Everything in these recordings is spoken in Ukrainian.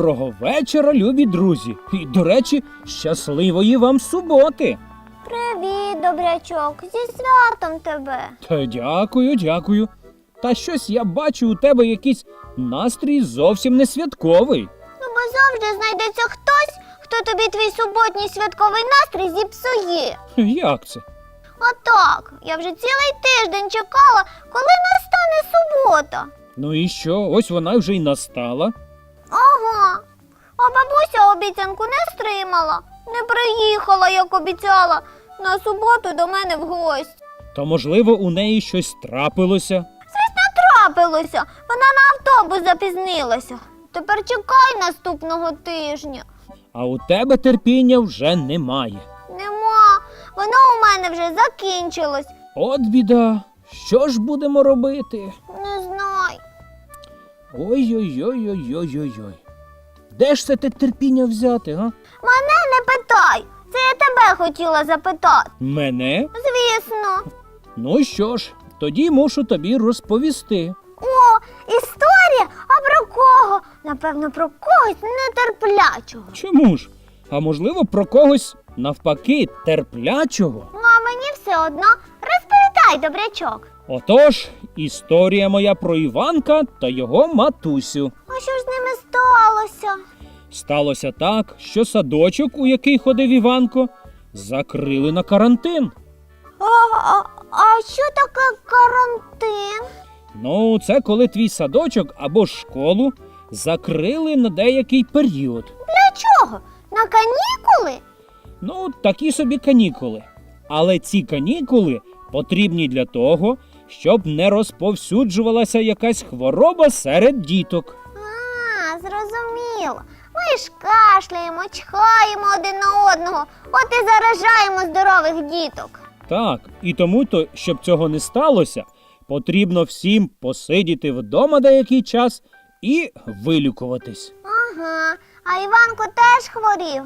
Доброго вечора, любі друзі. І, до речі, щасливої вам суботи. Привіт, добрячок, зі святом тебе. Та дякую, дякую. Та щось я бачу у тебе якийсь настрій зовсім не святковий. Ну, бо завжди знайдеться хтось, хто тобі твій суботній святковий настрій зіпсує. Як це? Отак, я вже цілий тиждень чекала, коли настане субота. Ну і що? Ось вона вже й настала. Ага. А бабуся обіцянку не стримала, не приїхала, як обіцяла, на суботу до мене в гості. То, можливо, у неї щось трапилося. Трапилося, вона на автобус запізнилася. Тепер чекай наступного тижня. А у тебе терпіння вже немає. Нема, воно у мене вже закінчилось. От біда. Що ж будемо робити? Не знаю. Ой-ой-ой-ой-ой-ой. Де ж це те терпіння взяти, га? Мене не питай. Це я тебе хотіла запитати. Мене? Звісно. Ну що ж, тоді мушу тобі розповісти. О, історія? А про кого? Напевно, про когось нетерплячого. Чому ж? А можливо, про когось навпаки терплячого? Ну, а мені все одно розповідай, добрячок. Отож, історія моя про Іванка та його матусю. А що ж з ними сталося? Сталося так, що садочок, у який ходив Іванко, закрили на карантин. А, а, а що таке карантин? Ну, це коли твій садочок або школу закрили на деякий період. Для чого? На канікули? Ну, такі собі канікули. Але ці канікули потрібні для того, щоб не розповсюджувалася якась хвороба серед діток. А, зрозуміло. Ми ж кашляємо, чхаємо один на одного, от і заражаємо здорових діток. Так, і тому то, щоб цього не сталося, потрібно всім посидіти вдома деякий час і вилікуватись. Ага, а Іванко теж хворів.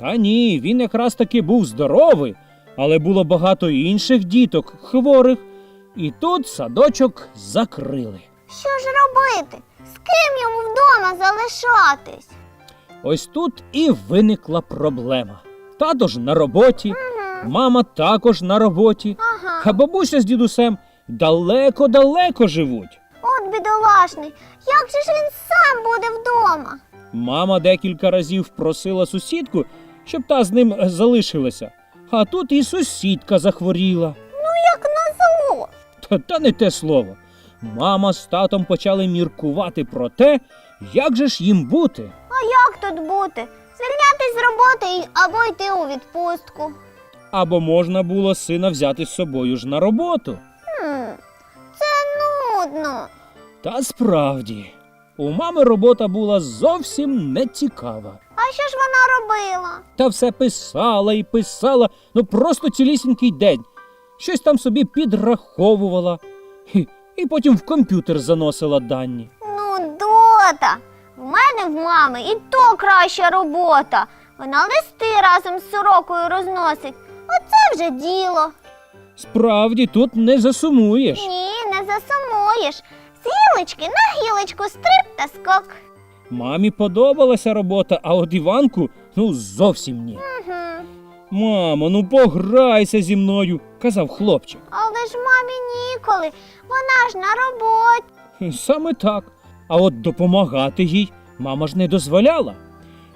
Та ні, він якраз таки був здоровий, але було багато інших діток хворих, і тут садочок закрили. Що ж робити? З ким йому вдома залишатись? Ось тут і виникла проблема. Тато ж на роботі, мама також на роботі, Ага, а бабуся з дідусем далеко-далеко живуть. от бідолашний. Як же ж він сам буде вдома? Мама декілька разів просила сусідку, щоб та з ним залишилася. А тут і сусідка захворіла. Та не те слово. Мама з татом почали міркувати про те, як же ж їм бути. А як тут бути? Звільнятись з роботи або йти у відпустку. Або можна було сина взяти з собою ж на роботу. Хм, це нудно. Та справді, у мами робота була зовсім не цікава. А що ж вона робила? Та все писала і писала, ну просто цілісінький день. Щось там собі підраховувала. Хі, І потім в комп'ютер заносила дані. Ну, дота. В мене в мами і то краща робота. Вона листи разом з сорокою розносить. Оце вже діло. Справді тут не засумуєш. Ні, не засумуєш. З гілочки на гілочку стрип та скок. Мамі подобалася робота, а от Іванку ну зовсім ні. Угу. Мамо, ну пограйся зі мною, казав хлопчик. Але ж мамі ніколи. Вона ж на роботі. Саме так. А от допомагати їй мама ж не дозволяла.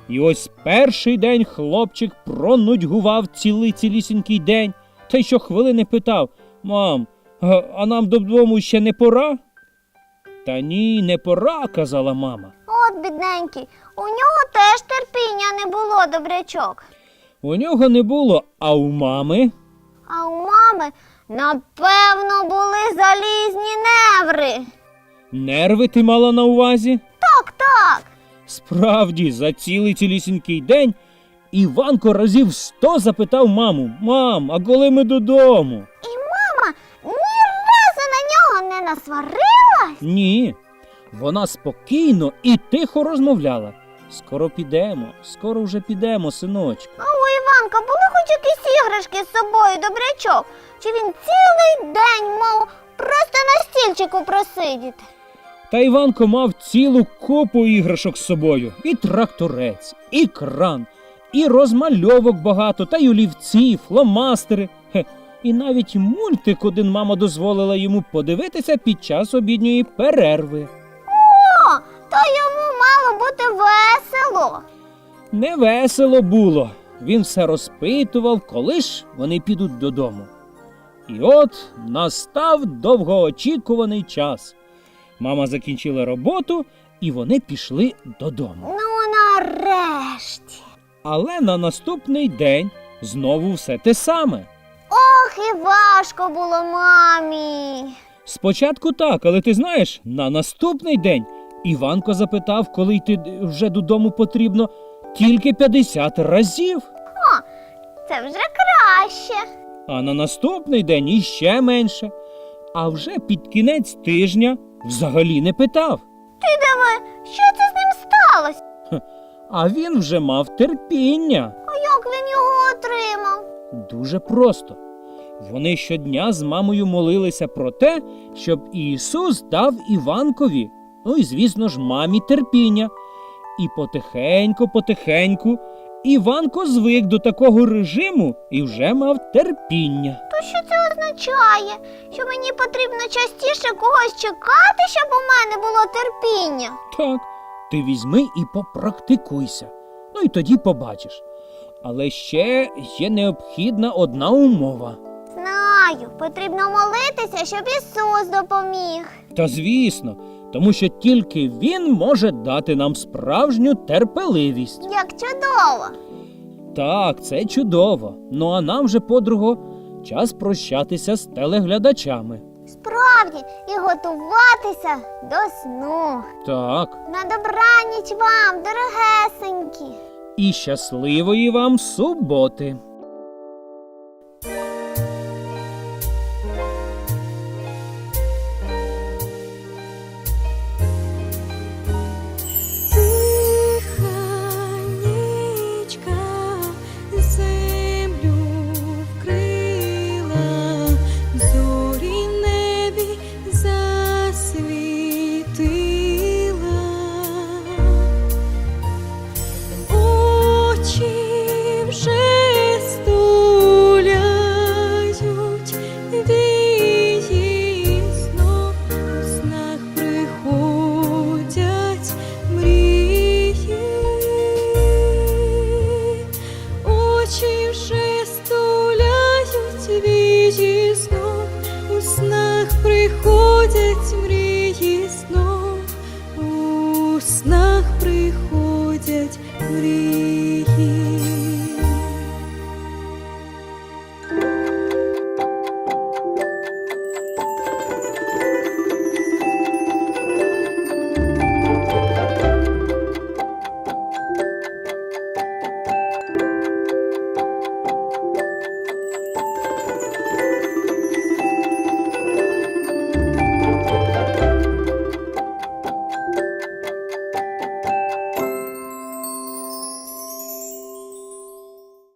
І ось перший день хлопчик пронудьгував цілий цілісінький день, та й щохвилини питав Мам, а, а нам додому ще не пора? Та ні, не пора, казала мама. От, бідненький, у нього теж терпіння не було, добрячок. У нього не було, а у мами. А у мами, напевно, були залізні неври. Нерви ти мала на увазі? Так, так. Справді, за цілий цілісінький день Іванко разів сто запитав маму Мам, а коли ми додому? І мама ні разу на нього не насварилась. Ні. Вона спокійно і тихо розмовляла. Скоро підемо, скоро вже підемо, синочку. А у Іванка були хоч якісь іграшки з собою, добрячок? Чи він цілий день мав просто на стільчику просидіти? Та Іванко мав цілу купу іграшок з собою: і тракторець, і кран, і розмальовок багато, та й олівці, фломастери. Хе, і навіть мультик один мама дозволила йому подивитися під час обідньої перерви. О, то йому мало бути весело. Не весело було. Він все розпитував, коли ж вони підуть додому. І от настав довгоочікуваний час. Мама закінчила роботу, і вони пішли додому. Ну, нарешті. Але на наступний день знову все те саме. Ох, і важко було мамі. Спочатку так, але ти знаєш, на наступний день Іванко запитав, коли йти вже додому потрібно тільки 50 разів. О, Це вже краще. а на наступний день іще менше. А вже під кінець тижня взагалі не питав. Ти диви, що це з ним сталося? А він вже мав терпіння. А як він його отримав? Дуже просто. Вони щодня з мамою молилися про те, щоб Ісус дав Іванкові, ну і, звісно ж, мамі терпіння. І потихеньку, потихеньку Іванко звик до такого режиму і вже мав терпіння. То що це означає? Що мені потрібно частіше когось чекати, щоб у мене було терпіння? Так, ти візьми і попрактикуйся. Ну і тоді побачиш. Але ще є необхідна одна умова. Знаю, потрібно молитися, щоб Ісус допоміг. Та звісно, тому що тільки він може дати нам справжню терпеливість. Як чудово! Так, це чудово. Ну а нам же, подруго, час прощатися з телеглядачами. Справді, і готуватися до сну. Так, На добраніч вам, дорогесенькі. і щасливої вам суботи.